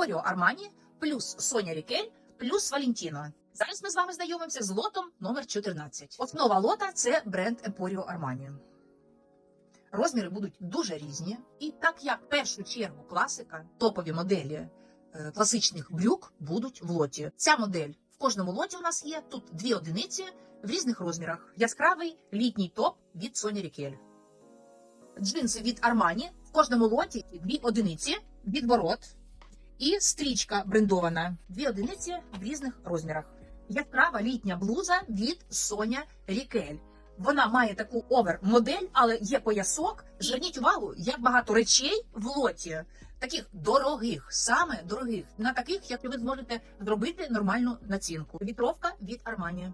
Емпоріо Армані плюс Соня Рікель плюс Валентіно. Зараз ми з вами знайомимося з лотом номер 14. Основа лота це бренд Емпоріо Армані. Розміри будуть дуже різні, і так як в першу чергу класика, топові моделі е, класичних брюк будуть в лоті. Ця модель в кожному лоті у нас є тут дві одиниці в різних розмірах. Яскравий літній топ від Соня Рікель. Джинси від Армані в кожному лоті дві одиниці відворот і стрічка брендована. Дві одиниці в різних розмірах. Яскрава літня блуза від Соня Рікель. Вона має таку овер-модель, але є поясок. Зверніть увагу, як багато речей в лоті, таких дорогих, саме дорогих, на таких, як ви зможете зробити нормальну націнку. Вітровка від Армані.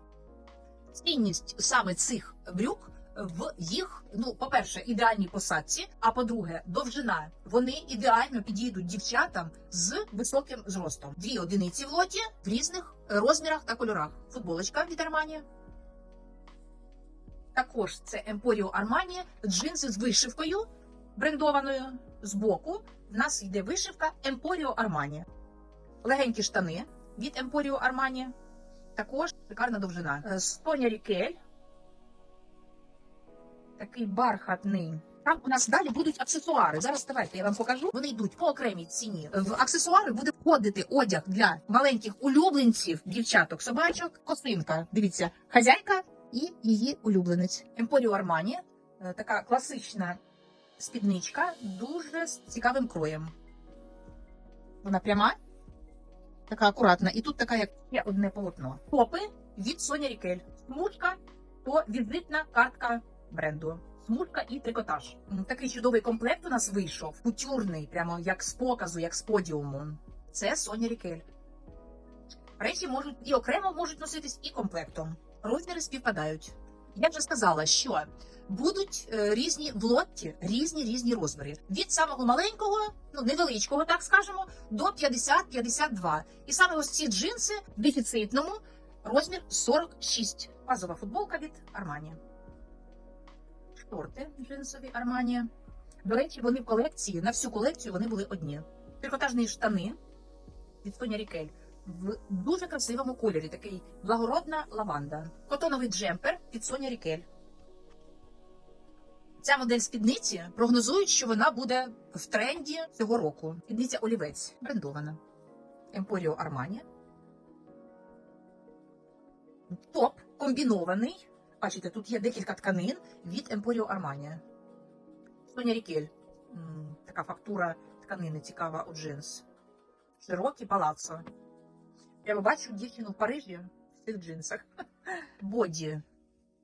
Цінність саме цих брюк в їх, ну, по-перше, ідеальній посадці, а по-друге, довжина. Вони ідеально підійдуть дівчатам з високим зростом. Дві одиниці в лоті в різних розмірах та кольорах. Футболочка від Армані. Також це Емпоріо Армані, джинси з вишивкою брендованою збоку. В нас йде вишивка Емпоріо Армані. Легенькі штани від Емпоріо Армані. Також шикарна довжина. Е, Соня Рікель. Такий бархатний. Там у нас далі будуть аксесуари. Зараз давайте я вам покажу. Вони йдуть по окремій ціні. В аксесуари буде входити одяг для маленьких улюбленців, дівчаток, собачок, косинка. Дивіться, хазяйка і її улюбленець. Емпоріо Армані. Е, Така класична спідничка, дуже з цікавим кроєм. Вона пряма, така акуратна. І тут така, як ще одне полотно. Топи від Соня Рікель. Смужка то візитна картка бренду. Смужка і трикотаж. Такий чудовий комплект у нас вийшов. Кутюрний, прямо як з показу, як з подіуму. Це Соня Рікель. Речі можуть і окремо можуть носитись, і комплектом. Розміри співпадають. Я вже сказала, що будуть е, різні в лотті, різні різні розміри. Від самого маленького, ну невеличкого, так скажемо, до 50-52. І саме ось ці джинси в дефіцитному розмір 46. Базова футболка від Армані. Шорти джинсові Армані. До речі, вони в колекції, на всю колекцію вони були одні. Трикотажні штани від Соня Рікель в дуже красивому кольорі, такий благородна лаванда. Котоновий джемпер від Соня Рікель. Ця модель спідниці прогнозують, що вона буде в тренді цього року. Спідниця олівець брендована. Емпоріо Армані. Топ комбінований. Бачите, тут є декілька тканин від Емпоріо Армані. Соня Рікель. Така фактура тканини цікава у джинс. Широкий палацо. Я бачу дівчину в Парижі в цих джинсах. Боді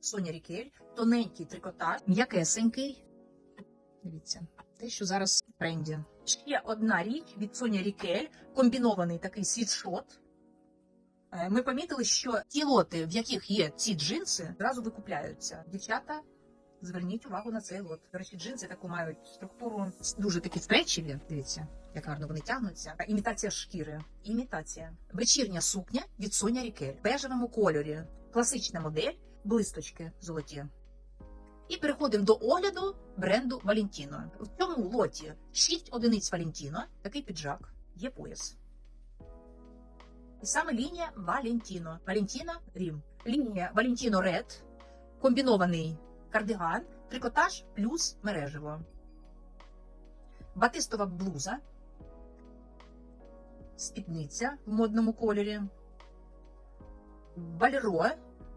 Соня Рікель, тоненький трикотаж, м'якесенький. Дивіться, те, що зараз в тренді. Ще одна річ від Соня Рікель, комбінований такий світшот. Е, Ми помітили, що ті лоти, в яких є ці джинси, зразу викупляються. Дівчата, зверніть увагу на цей лот. До речі, джинси таку мають структуру дуже такі стречеві. Дивіться, як гарно вони тягнуться. Імітація шкіри. Імітація. Вечірня сукня від Соня Рікель. В бежевому кольорі. Класична модель, блисточки золоті. І переходимо до огляду бренду Валентіно. В цьому лоті 6 одиниць Валентіно, такий піджак, є пояс. І саме лінія Валентіно. Валентіна Рім. Лінія Валентіно Ред, комбінований кардиган, трикотаж плюс мережево. Батистова блуза, спідниця в модному кольорі. Балеро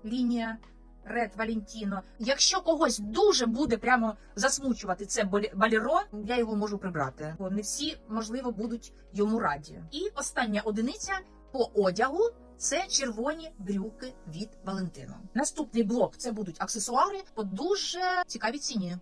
лінія Ред Валентіно. Якщо когось дуже буде прямо засмучувати це балеро, я його можу прибрати. Бо не всі, можливо, будуть йому раді. І остання одиниця по одягу це червоні брюки від Валентино. Наступний блок це будуть аксесуари по дуже цікавій ціні.